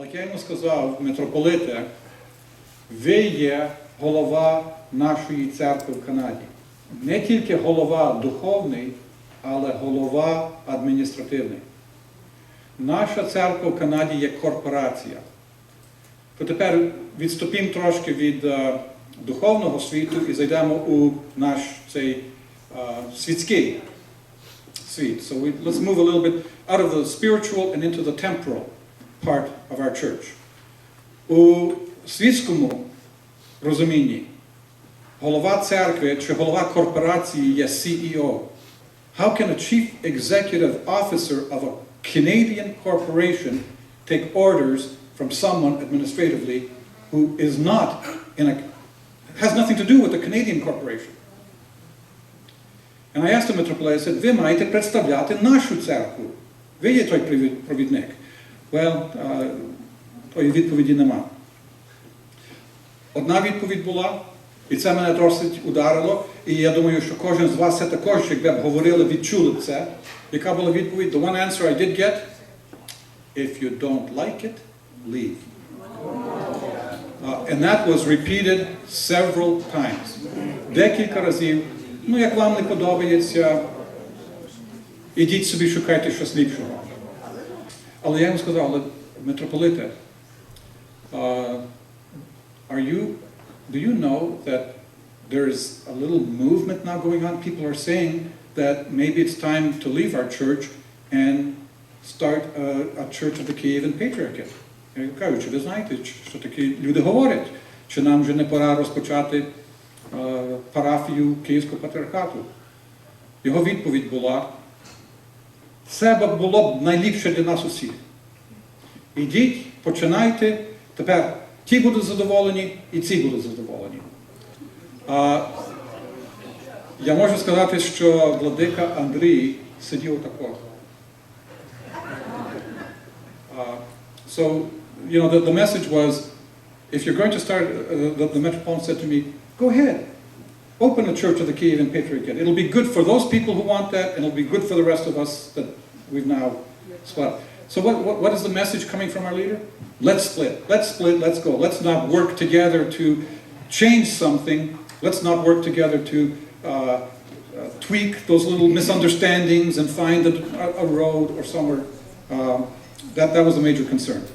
Як я йому сказав, митрополите, ви є голова нашої церкви в Канаді. Не тільки голова духовний, але голова адміністративний. Наша церква в Канаді є корпорація. То тепер відступимо трошки від е, духовного світу і зайдемо у наш цей е, світський світ. So we, let's move a little bit out of the spiritual and into the temporal part of our church. У світському розумінні голова церкви чи голова корпорації є CEO. How can a chief executive officer of a Canadian corporation take orders from someone administratively who is not in a has nothing to do with the Canadian corporation? And I asked the metropolitan, I said, ви маєте представляти нашу церкву. Ви є той привід- провідник. Well, тої відповіді нема. Одна відповідь була, і це мене досить ударило, і я думаю, що кожен з вас це також, якби говорили, відчули це. Яка була відповідь? The one answer I did get, if you don't like it, leave. Uh, and that was repeated several times. Декілька разів. Ну, як вам не подобається, ідіть собі шукайте щось ліпшого. Але я йому сказав, але митрополите, uh, are you, do you know that there's a little movement now going on? People are saying that maybe it's time to leave our church and start a, a church of the Kievan Patriarchate. Я кажу, чи ви знаєте, чи- що такі люди говорять? Чи нам вже не пора розпочати е, парафію Київського патріархату? Його відповідь була, Це було б найліпше для нас усіх. Ідіть, починайте, тепер ті будуть задоволені і ці будуть задоволені. А, я можу сказати, що владика Андрій сидів отако. So, you know, the, the message was, if you're going to start, uh, the, the Metropolitan said to me, go ahead, open a church of the Kievan Patriarchate. It'll be good for those people who want that, and it'll be good for the rest of us that we've now split. up." So what, what, what is the message coming from our leader? Let's split, let's split, let's go. Let's not work together to change something. Let's not work together to uh, uh, tweak those little misunderstandings and find a, a road or somewhere. Um, that, that was a major concern.